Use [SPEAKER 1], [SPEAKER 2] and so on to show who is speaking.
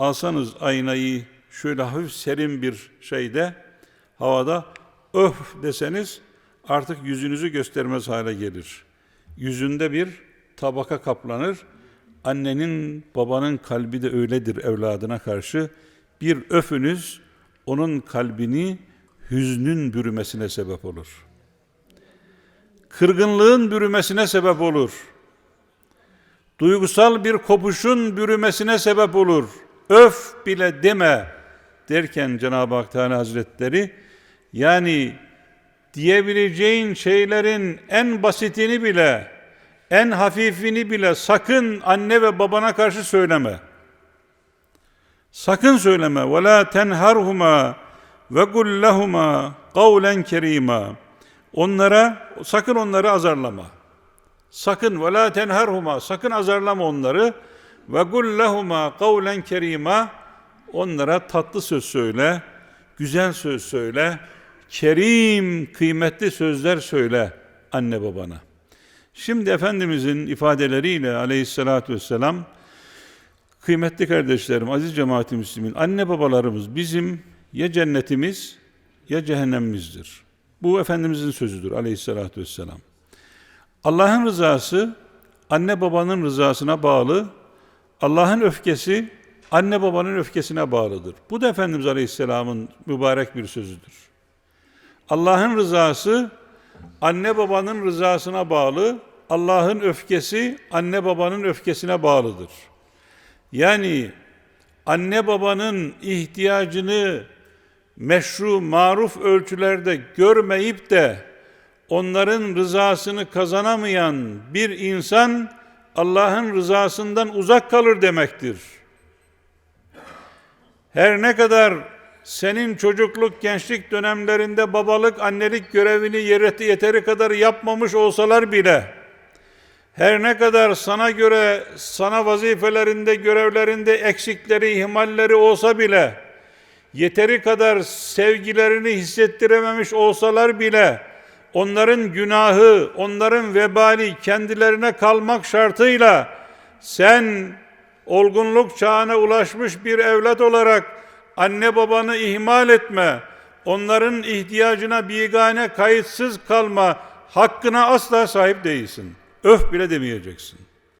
[SPEAKER 1] alsanız aynayı şöyle hafif serin bir şeyde havada öf deseniz artık yüzünüzü göstermez hale gelir. Yüzünde bir tabaka kaplanır. Annenin, babanın kalbi de öyledir evladına karşı. Bir öfünüz onun kalbini hüznün bürümesine sebep olur. Kırgınlığın bürümesine sebep olur. Duygusal bir kopuşun bürümesine sebep olur. Öf bile deme derken Cenab-ı Hak Teala Hazretleri yani diyebileceğin şeylerin en basitini bile, en hafifini bile sakın anne ve babana karşı söyleme. Sakın söyleme. Ve la tenharhuma ve kul lehuma kavlen kerima. Onlara sakın onları azarlama. Sakın ve la tenharhuma sakın azarlama onları ve kul lehuma kavlen kerima. Onlara tatlı söz söyle, güzel söz söyle, kerim, kıymetli sözler söyle anne babana. Şimdi Efendimizin ifadeleriyle aleyhissalatü vesselam kıymetli kardeşlerim, aziz cemaat-i müslimin, anne babalarımız bizim ya cennetimiz ya cehennemimizdir. Bu Efendimizin sözüdür aleyhissalatü vesselam. Allah'ın rızası anne babanın rızasına bağlı, Allah'ın öfkesi anne babanın öfkesine bağlıdır. Bu da Efendimiz Aleyhisselam'ın mübarek bir sözüdür. Allah'ın rızası anne babanın rızasına bağlı, Allah'ın öfkesi anne babanın öfkesine bağlıdır. Yani anne babanın ihtiyacını meşru, maruf ölçülerde görmeyip de onların rızasını kazanamayan bir insan Allah'ın rızasından uzak kalır demektir. Her ne kadar senin çocukluk, gençlik dönemlerinde babalık, annelik görevini yeteri kadar yapmamış olsalar bile, her ne kadar sana göre, sana vazifelerinde, görevlerinde eksikleri, ihmalleri olsa bile, yeteri kadar sevgilerini hissettirememiş olsalar bile, onların günahı, onların vebali kendilerine kalmak şartıyla, sen olgunluk çağına ulaşmış bir evlat olarak anne babanı ihmal etme, onların ihtiyacına bigane kayıtsız kalma hakkına asla sahip değilsin. Öf bile demeyeceksin.